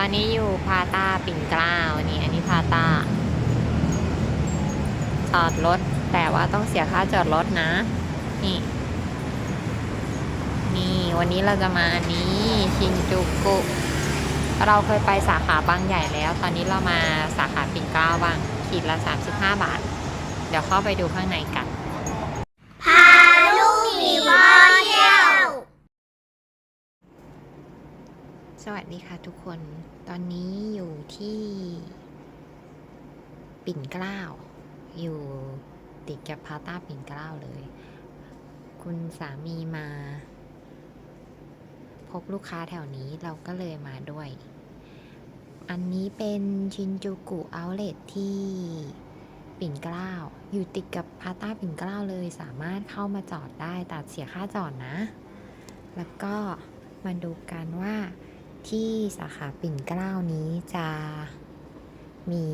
อนนี้อยู่พาต้าปิ่นเกล้านี่อันนี้พาต้าจอดรถ แต่ว่าต้องเสียค่าจอดรถนะ นี่ นี่วันนี้เราจะมาอันนี้ชินจูกุ เราเคยไปสาขาบางใหญ่แล้ว ตอนนี้เรามาสาขาปิ่นเกล้าบ้าง ขีดละ 35 บาท เดี๋ยวเข้าไปดูข้างในกัน พาลูกหมีมาเที่ยว สวัสดีค่ะทุกคน ตอนนี้อยู่ที่ ปิ่นเกล้า อยู่ติดกับพาต้าปิ่นเกล้าเลย คุณสามีมา พบลูกค้าแถวนี้เราก็เลยมาด้วย อันนี้เป็นชินจูกุเอาเลทที่ปิ่นเกล้า อยู่ติดกับพาต้าปิ่นเกล้าเลยสามารถเข้ามาจอดได้แต่เสียค่าจอดนะ แล้วก็มาดูกันว่า ที่สาขาปิ่นเกล้านี้จะมี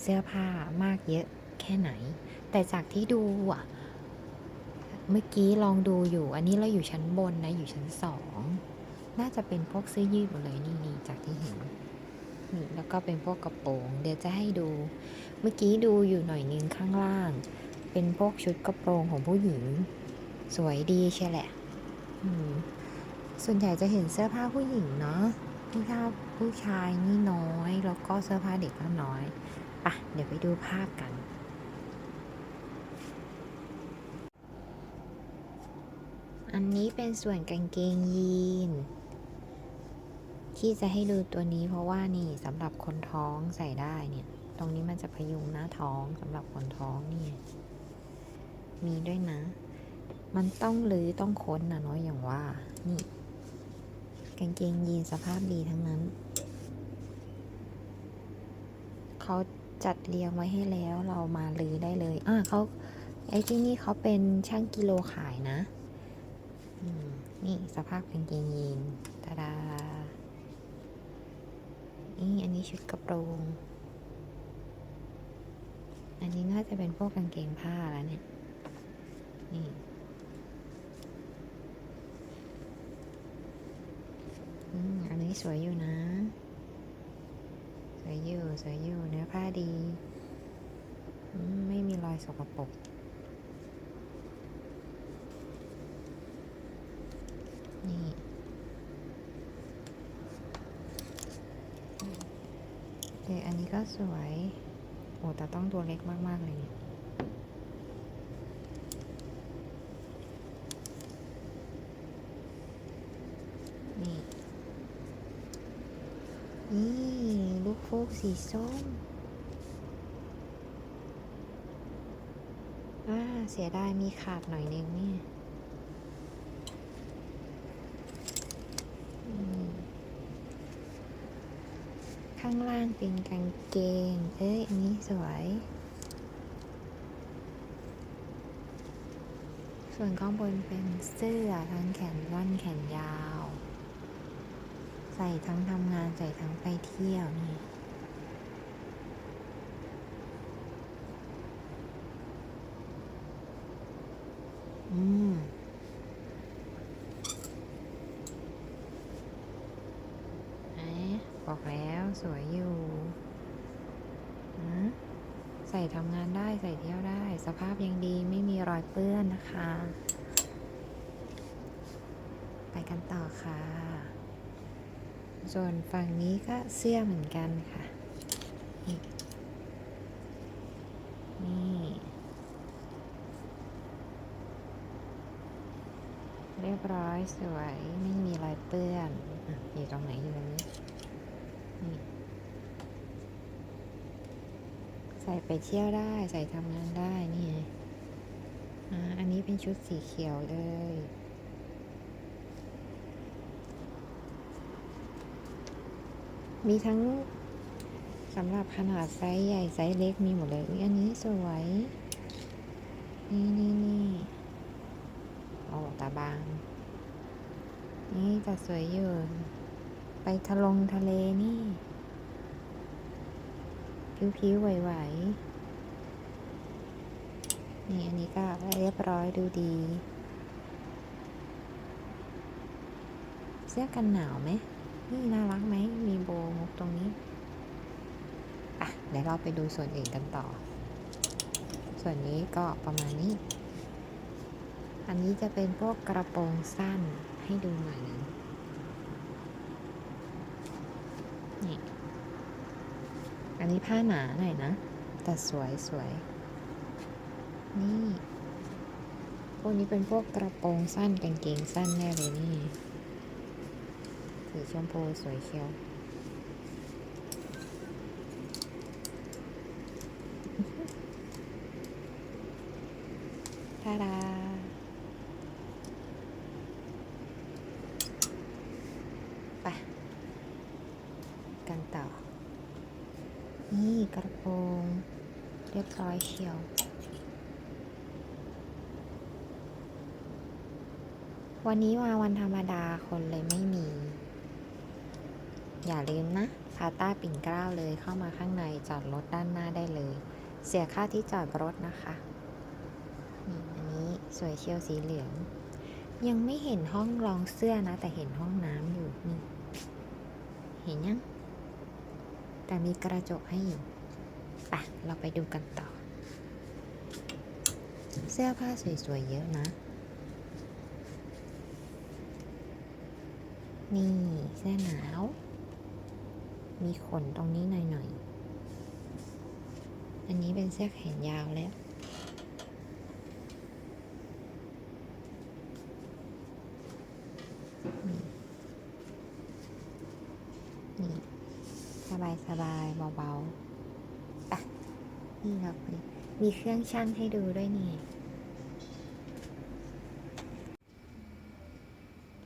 เสื้อผ้ามากเยอะแค่ไหน แต่จากที่ดูอะ เมื่อกี้ลองดูอยู่ อันนี้เราอยู่ชั้นบนนะ อยู่ชั้นสอง น่าจะเป็นพวกเสื้อยืดหมดเลยนี่นี่จากที่เห็นนี่แล้วก็เป็นพวกกระโปรง เดี๋ยวจะให้ดู เมื่อกี้ดูอยู่หน่อยนึงข้างล่าง เป็นพวกชุดกระโปรงของผู้หญิง สวยดีใช่แหละ อืม ส่วนใหญ่จะเห็นเสื้อผ้าผู้หญิงเนาะผู้ชายผู้ชายนี่น้อย แล้วก็เสื้อผ้าเด็กก็น้อยปะเดี๋ยวไปดูภาพกัน อันนี้เป็นส่วนกางเกงยีน ที่จะให้ดูตัวนี้เพราะว่านี่สำหรับคนท้องใส่ได้เนี่ย ตรงนี้มันจะพยุงหน้าท้องสำหรับคนท้องนี่มีด้วยนะ มันต้องรื้อต้องค้นนะเนาะอย่างว่า นี่ กางเกงยีนสภาพดีทั้งนั้น เขาจัดเรียงไว้ให้แล้วเรามาลือได้เลยอ่าเขาไอ้ที่นี่เขาเป็นช่างกิโลขายนะนี่สภาพกางเกงยีนตาดา นี่อันนี้ชุดกระโปรง อันนี้น่าจะเป็นพวกกางเกงผ้าแล้วเนี่ย นี่ อืมอันนี้สวยอยู่นะ สวยอยู่สวยอยู่เนื้อผ้าดีมไม่มีรอยสกปรกนี่เอออันนี้ก็สวย โอ้แต่ต้องตัวเล็กมาก ๆ เลยเนี่ย นี่ นี่ลูกฟูก สีส้ม อ่า เสียดายมีขาดหน่อยนึงเนี่ยข้างล่างเป็นกางเกง เอ้ย อันนี้สวย ส่วนข้างบนเป็นเสื้อทั้งแขนสั้นแขนยาว ใส่ทั้งทำงานใส่ทั้งไปเที่ยวนี่ อืม เอ๊ะบอกแล้วสวยอยู่นะ ใส่ทำงานได้ใส่เที่ยวได้ สภาพยังดีไม่มีรอยเปื้อนนะคะ ไปกันต่อค่ะ ส่วนฝั่งนี้ก็เสื้อเหมือนกันค่ะ นี่เรียบร้อยสวยไม่มีรอยเปื้อนอยู่ตรงไหนอยู่ตรงนี้ใส่ไปเที่ยวได้ ใส่ทำงานได้นี่ไงอ่าอันนี้เป็นชุดสีเขียวเลย มีทั้งสำหรับขนาดไซส์ใหญ่ไซส์เล็กมีหมดเลยอุ๊ยอันนี้สวย นี่นี่นี่โอ้ตาบาง นี่จะสวยอยู่ ไปทะลงทะเลนี่ ผิวๆไหวๆ นี่อันนี้ก็เรียบร้อยดูดี เสื้อกันหนาวไหม นี่น่ารักไหม มีโบมุกตรงนี้ อะ เดี๋ยวเราไปดูส่วนอื่นกันต่อ ส่วนนี้ก็ประมาณนี้ อันนี้จะเป็นพวกกระโปรงสั้นให้ดูหน่อยนึงนี่ อันนี้ผ้าหนาหน่อยนะ แต่สวยสวย นี่ พวกนี้เป็นพวกกระโปรงสั้นกางเกงสั้นแน่เลยนี่ สีชมพูสวยเชียว ทาดา ไป กันต่อ นี่กระโปรง เรียว วันนี้มาวันธรรมดาคนเลยไม่มี อย่าลืมนะพาต้าปิ่นเกล้าเลยเข้ามาข้างในจอดรถด้านหน้าได้เลย เสียค่าที่จอดรถนะคะนี่อันนี้สวยเชียวสีเหลือง ยังไม่เห็นห้องรองเสื้อนะ แต่เห็นห้องน้ำอยู่นี่เห็นยังแต่มีกระจกให้อยู่ ไปะเราไปดูกันต่อ เสื้อผ้าสวยๆเยอะนะ นี่เสื้อหนาว มีขนตรงนี้หน่อยๆ อันนี้เป็นเสื้อแขนยาวแล้วนี่สบายสบายๆเบาๆอะนี่ครับนี่ มีเครื่องชั่งให้ดูด้วยนี่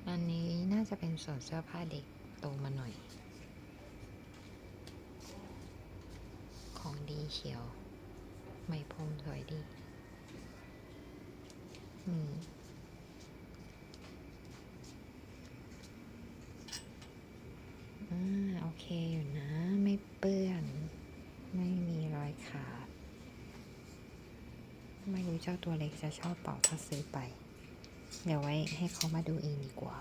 อันนี้น่าจะเป็นส่วนเสื้อผ้าเด็กโตมาหน่อย ของดีเชียว ไม่พรมสวยดีอืมอ่าโอเคอยู่นะ ไม่เปื้อน ไม่มีรอยขาด ไม่รู้เจ้าตัวเล็กจะชอบเปล่าถ้าซื้อไป เดี๋ยวไว้ให้เขามาดูเองดีกว่า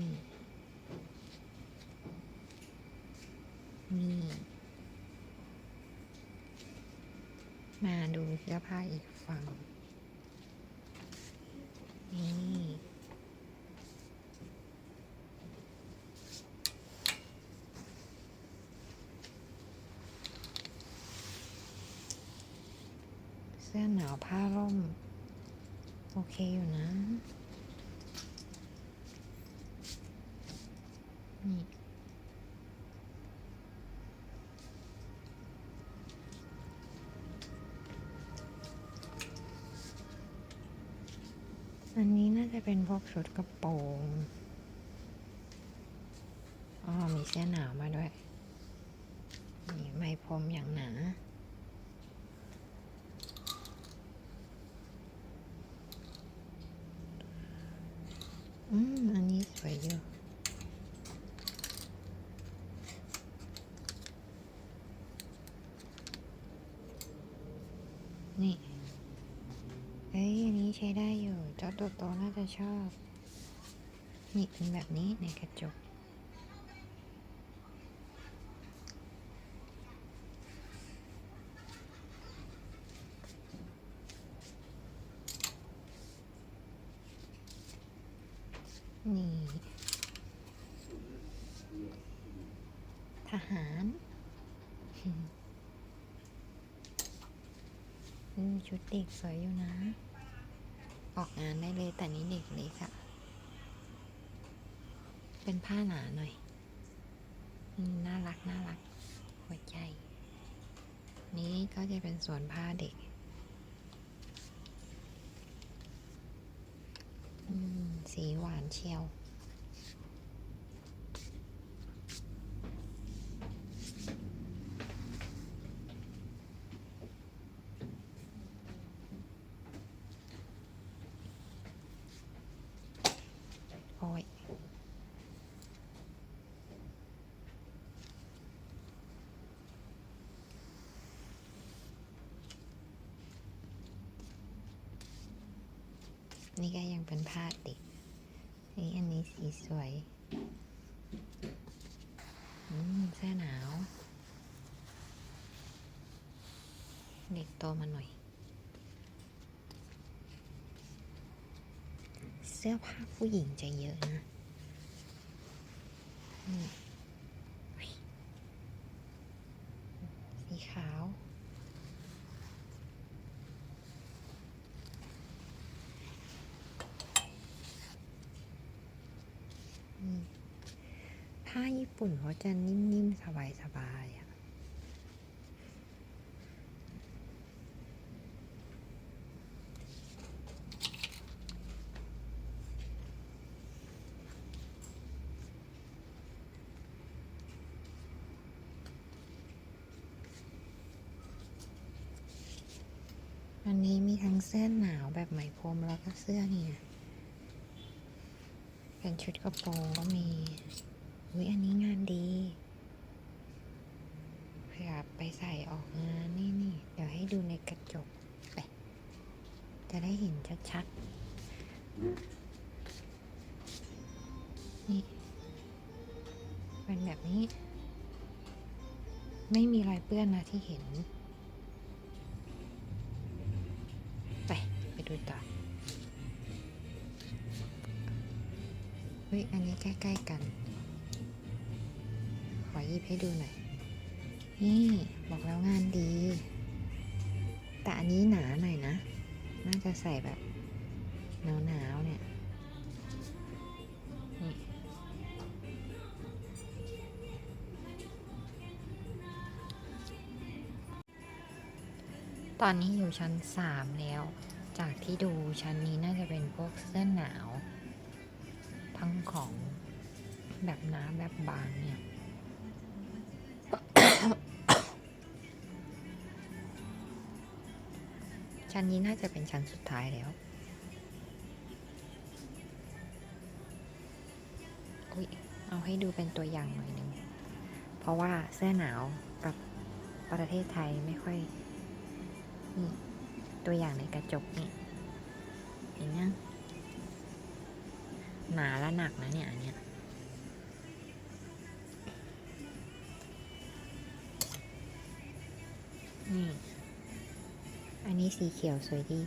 นี่นี่มาดูเสื้อผ้าอีกฝั่งนี่ เสื้อหนาวผ้าร่ม โอเคอยู่นะ นี่อันนี้น่าจะเป็นพวกชุดกระโปรงอ๋อมีเสื้อหนาวมาด้วยนี่ไหมพรมอย่างหนา อืม อันนี้สวยอยู่นี่ เอ้ย อันนี้ใช้ได้อยู่ เจ้าตัวโตน่าจะชอบ นี่เป็นแบบนี้ในกระจก นี่ ทหาร อืมชุดเด็ก สวยอยู่นะ ออกงานได้เลยแต่นี้เด็กเล็กอะเป็นผ้าหนาหน่อยน่ารักน่ารัก หัวใจ นี้ก็จะเป็นส่วนผ้าเด็กสีหวานเชียว นี่ก็ยังเป็นผ้าติดนี่อันนี้สีสวยอืมเสื้อหนาว เด็กโตมาหน่อย เสื้อผ้าผู้หญิงจะเยอะนะ ผ้าญี่ปุ่นเขาจะนิ่มๆ สบายๆอะอันนี้มีทั้งเสื้อหนาวแบบไหมพรมแล้วก็เสื้อเนี่ย เป็นชุดกระโปรงก็มี อุ้ยอันนี้งานดีเผื่อไปใส่ออกงานนี่นี่เดี๋ยวให้ดูในกระจกไปจะได้เห็นชัดๆ นี่ เป็นแบบนี้ ไม่มีรอยเปื้อนนะที่เห็น ไป ไปดูต่อ ฮ้ย อันนี้ใกล้ๆกัน ขอหยิบให้ดูหน่อย นี่บอกแล้วงานดี แต่อันนี้หนาหน่อยนะ น่าจะใส่แบบหนาวๆเนี่ยนี่ตอนนี้อยู่ชั้นสามแล้ว จากที่ดูชั้นนี้น่าจะเป็นพวกเสื้อหนาว ของแบบน้ำแบบบางเนี่ย ชั้นนี้น่าจะเป็นชั้นสุดท้ายแล้วอุ๊ยเอาให้ดูเป็นตัวอย่างหน่อยหนึงเพราะว่าเสื้อหนาวกับประเทศไทยไม่ค่อยนี่ตัวอย่างในกระจกนี่เห็นยัง หนาและหนักนะเนี่ยอันเนี้ยนี่ อันนี้สีเขียวสวยดี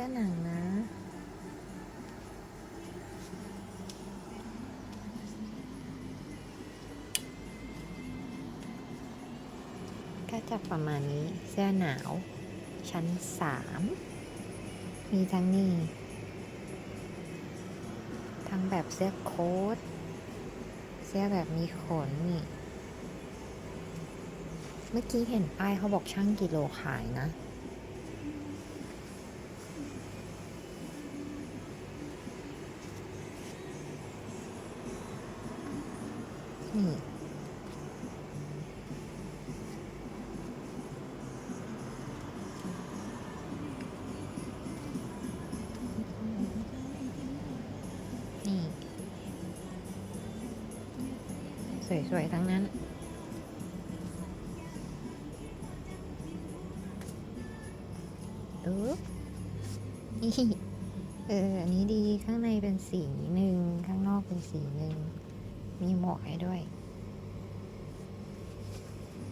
สื้อหนังนะ ก็จะประมาณนี้เสื้อหนาว ชั้นสามมีทั้งนี่ ทั้งแบบเสื้อโค้ทเสื้อแบบมีขนนี่ เมื่อกี้เห็นป้ายเขาบอกช่างกิโลขายนะ อุ๊บนี่เออ อันนี้ดีข้างในเป็นสีหนึ่งข้างนอกเป็นสีหนึ่งมีหมวกให้ด้วย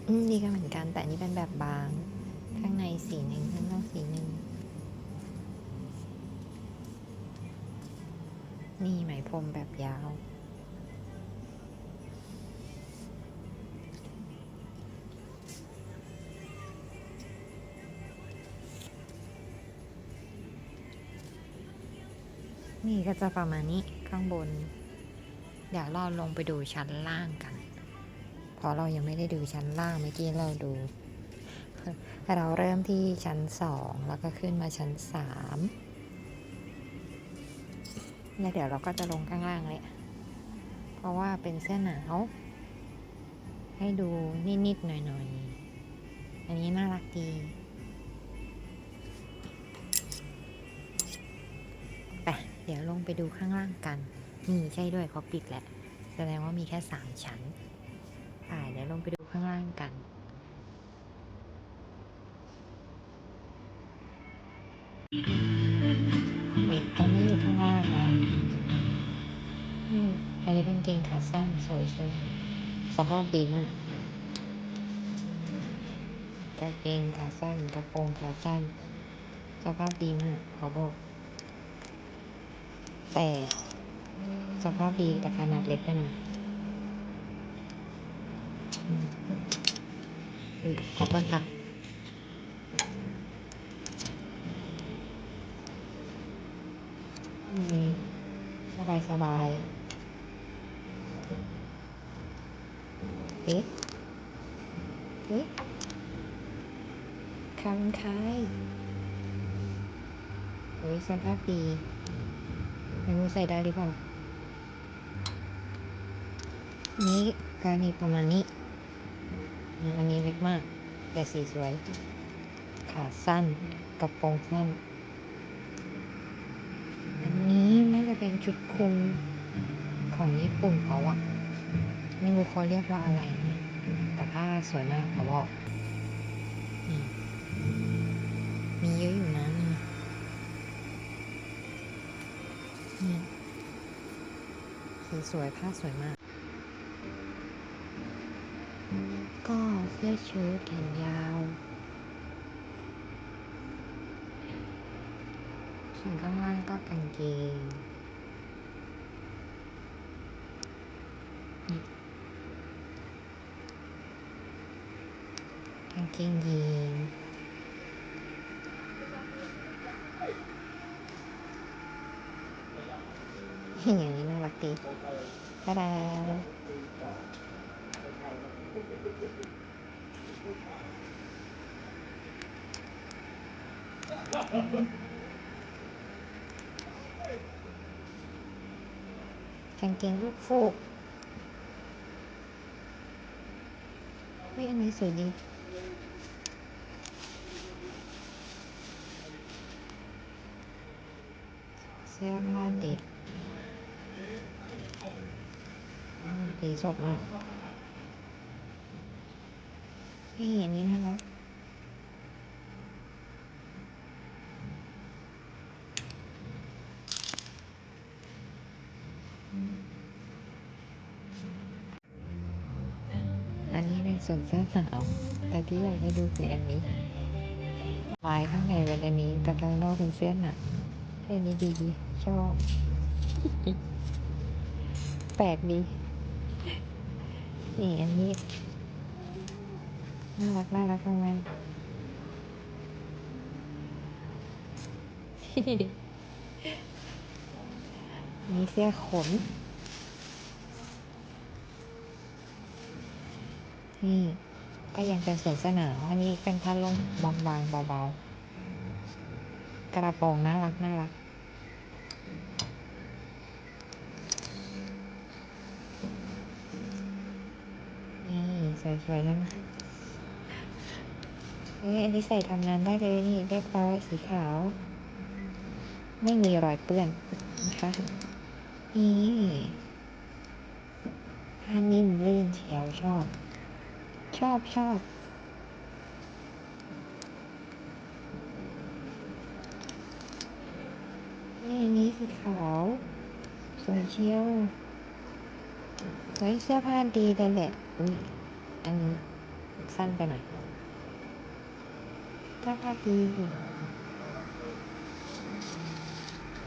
อืมดีก็เหมือนกัน แต่อันนี้เป็นแบบบาง ข้างในสีหนึ่งข้างนอกสีหนึ่งนี่ไหมพรมแบบยาว ก็จะประมาณนี้ข้างบน เดี๋ยวเราลงไปดูชั้นล่างกัน เพราะเรายังไม่ได้ดูชั้นล่างเมื่อกี้เราดู เราเริ่มที่ชั้นสองแล้วก็ขึ้นมาชั้นสามแล้วเดี๋ยวเราก็จะลงข้างล่างเลยเพราะว่าเป็นเสื้อหนาว ให้ดูนิดๆหน่อยๆ อันนี้น่ารักดี เดี๋ยวลงไปดูข้างล่างกันนี่ใช่ด้วยเขาปิดแหละ แสดงว่ามีแค่สามชั้นอ่าเดี๋ยวลงไปดูข้างล่างกันปิดตอนนี้อยู่ข้างล่างนะอืมอันนี้เป็นเกงขาสั้นสวยใช่สภาพดีมากกางเกงขาสั้นกระโปรงขาสั้นสภาพดีมากขอบอก แต่สภาพดีแต่ขนาดเล็กไปหน่อยอืมอุ๊ยขอบคุณค่ะสบายสบายเอ๊ะเอ๊ะคำคายโอ้ยสภาพดี ไม่รู้ใส่ได้หรือเปล่า นี้การมีประมาณนี้ อันนี้เล็กมาก แต่สีสวย ขาสั้น กระโปรงสั้น อันนี้น่าจะเป็นชุดคลุมของญี่ปุ่นเขาอะไม่รู้เขาเรียกว่าอะไรนะแต่ผ้าสวยมากเขาบอกมีเยอะอยู่นะนี่นี่ สีสวยผ้าสวยมาก ก็เสื้อเชิ้ตแขนยาวส่วนข้างล่างก็กางเกงกางเกงยีนอย่าง นี้น่ารักดีตาดากางเก ผ้าเด็กอืมสีสดมากนี่อันนี้น่ารักอันนี้เป็นส่วนเสื้อสาวแต่ที่อยากให้ดูคืออันนี้ลายข้างในเป็นอันนี้แต่ข้างนอกเป็นเสื้อหนังเสื้อนี้ดีชอบ ปลกดี นี่อันนี้ น่ารักน่ารักมากเลยมีเสื้อขน นี่ ก็ยังเป็นสวนสนามอันนี้เป็นพัดลมบางๆเบาๆ กระโปรงน่ารักน่ารัก นี่ สวยๆแล้วนะนี่อันนี้ใส่ทำงานได้เลยนี่เรียบร้อยสีขาว ไม่มีรอยเปื้อนนะคะนี่ผ้านิ่มลื่นเชียวชอบ ชอบชอบนี่นี้สีขาว สวยเชียวเฮ้ยเสื้อผ้าดีเลยแหละ อันนี้สั้นไปหน่อยเสื้อผ้าดี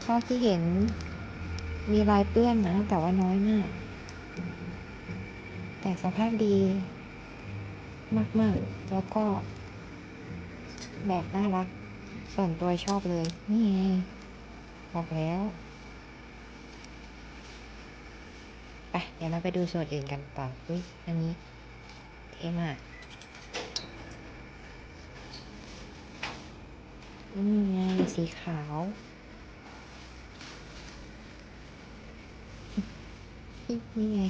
เท่าที่เห็นมีรอยเปื้อนนะ แต่ว่าน้อยมาก แต่สภาพดีมาก ๆ แล้วก็แบบน่ารัก ส่วนตัวชอบเลย นี่ไงบอกแล้ว ไป เดี๋ยวเราไปดูส่วนอื่นกันต่ออุ้ยอันนี้ เท่มากนี่ไงสีขาว นี่ไง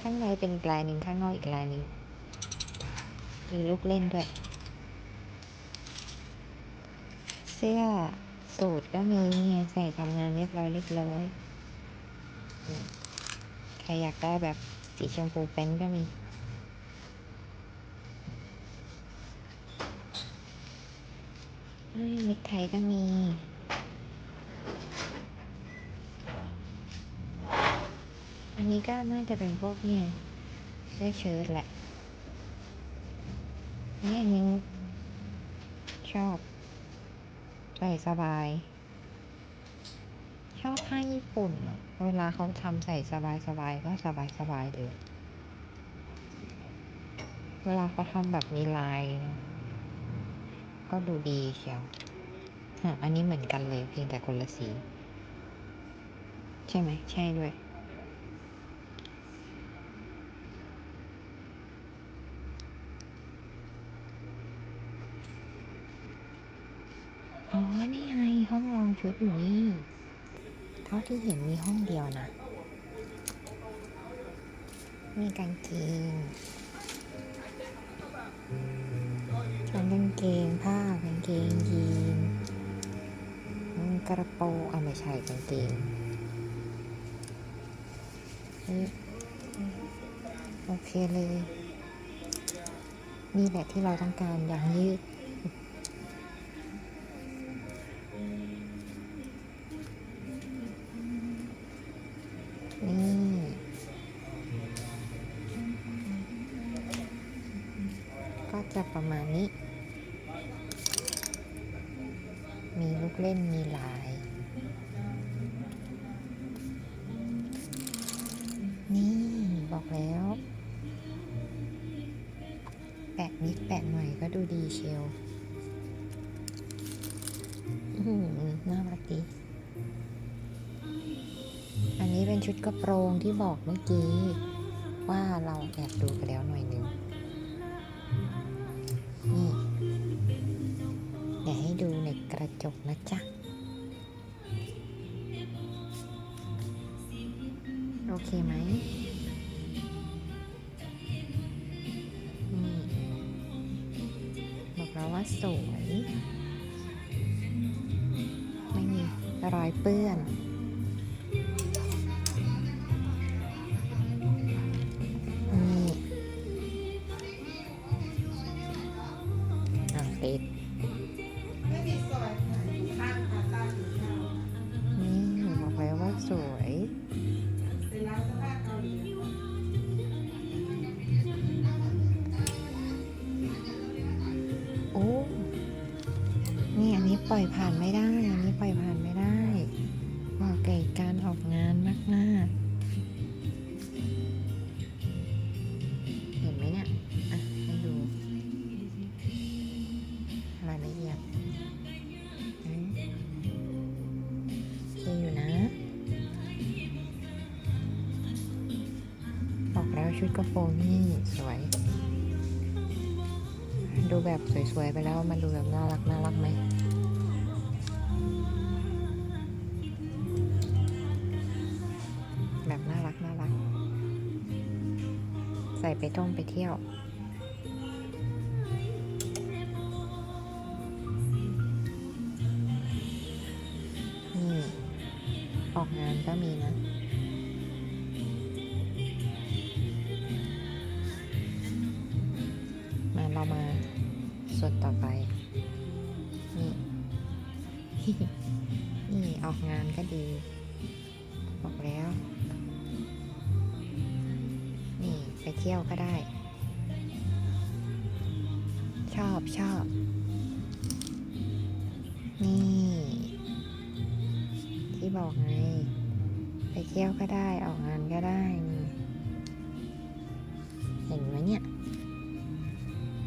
ข้างในเป็นลายหนึ่งข้างนอกอีกลายหนึ่งมีลูกเล่นด้วย เสื้อสูทก็มีเนี่ยใส่ทำงานเรียบร้อยเรียบร้อย ใครอยากได้แบบสีชมพูเป็นก็มี เอ้ยมิกไทยก็มีอันนี้ก็น่าจะเป็นพวกเนี่ยเสื้อเชิ้ตแหละนี่อันนี้ชอบใส่สบาย ชอบผ้าญี่ปุ่น เวลาเขาทำใส่สบายสบายก็สบายสบายเลย เวลาเขาทำแบบมีลาย ก็ดูดีเชียวอันนี้เหมือนกันเลยเพียงแต่คนละสี ใช่ไหม ใช่ด้วย อ๋อ นี่ไงห้องลองชุดอยู่นี่ เท่าที่เห็นมีห้องเดียวนะ มีกางเกงทั้งกางเกง กงเกงยีนกระโปรงอะไม่ใช่กางเกงเฮ้ยโอเคเลย นี่แหละที่เราต้องการอย่างยืด บอกแล้ว แปะนิดแปะหน่อยก็ดูดีเชียวน่ารักดีอันนี้เป็นชุดกระโปรงที่บอกเมื่อกี้ ว่าเราแอบดูไปแล้วหน่อยหนึง นี่ เดี๋ยวให้ดูในกระจกนะจ๊ะ อ่ แบบสวยๆ ไปแล้วมันดูแบบน่ารักน่ารักไหมแบบน่ารักน่ารัก ใส่ไปท่องไปเที่ยว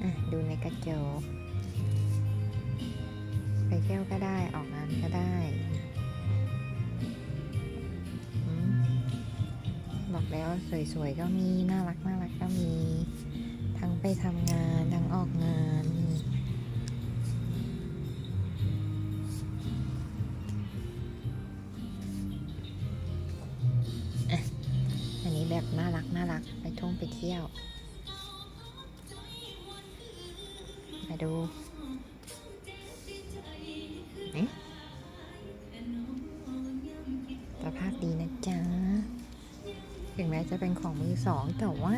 อะดูในกระจก ไปเที่ยวก็ได้ออกงานก็ได้ บอกแล้วสวยๆก็มีน่ารักน่ารักก็มี ทั้งไปทำงานทั้งออกงานอันนี้แบบน่ารักน่ารักไปท่องไปเที่ยว องมือสองแต่ว่า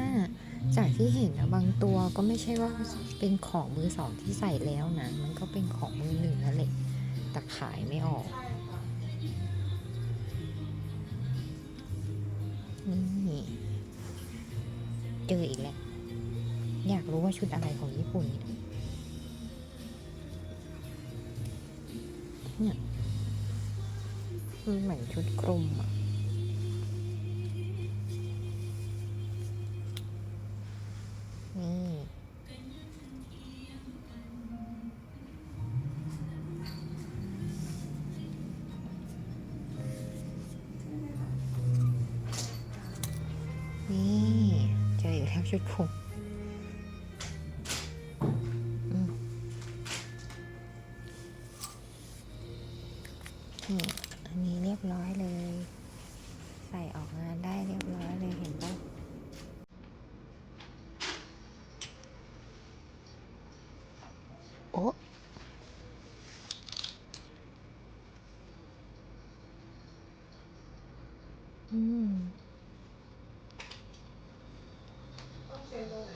จากที่เห็นนะบางตัวก็ไม่ใช่ว่าเป็นของมือสองที่ใส่แล้วนะ มันก็เป็นของมือหนึ่งนั่นแหละแต่ขายไม่ออกนี่เจออีกแล้ว อยากรู้ว่าชุดอะไรของญี่ปุ่นเนี่ยมันเหมือนชุดคลุมอะ โอ้อืมต้องเซ็นตรงไหน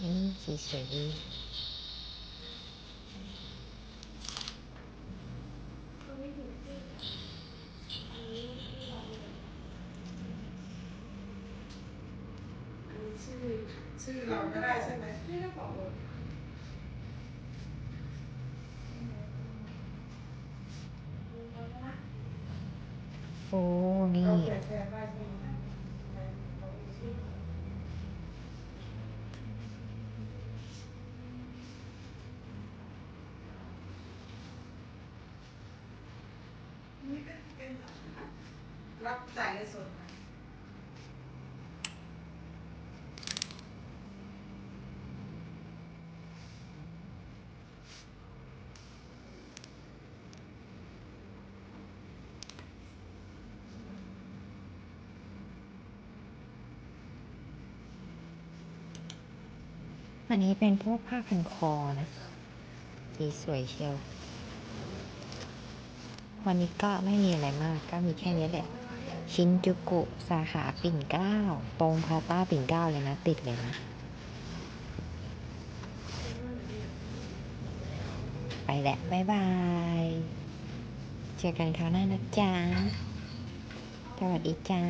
อืมสีสวยดี อันนี้ชื่อชื่อเราก็ได้ใช่ไหมนี่ก็บอกเลย โอ้ นี่ เราเขียนแทนได้ใช่ไหมในเรามีชื่อนี่เป็นเป็น รับจ่ายเงินสดอันนี้เป็นพวกผ้าพันคอนะสีสวยเชียว วันนี้ก็ไม่มีอะไรมาก ก็มีแค่นี้แหละ ชินจูกุ สาขาปิ่นเกล้า ตรงพาต้าปิ่นเกล้าเลยนะ ติดเลยนะ ไปแหละบ๊ายบาย เจอกันคราวหน้านะจ๊ะ สวัสดีจ้า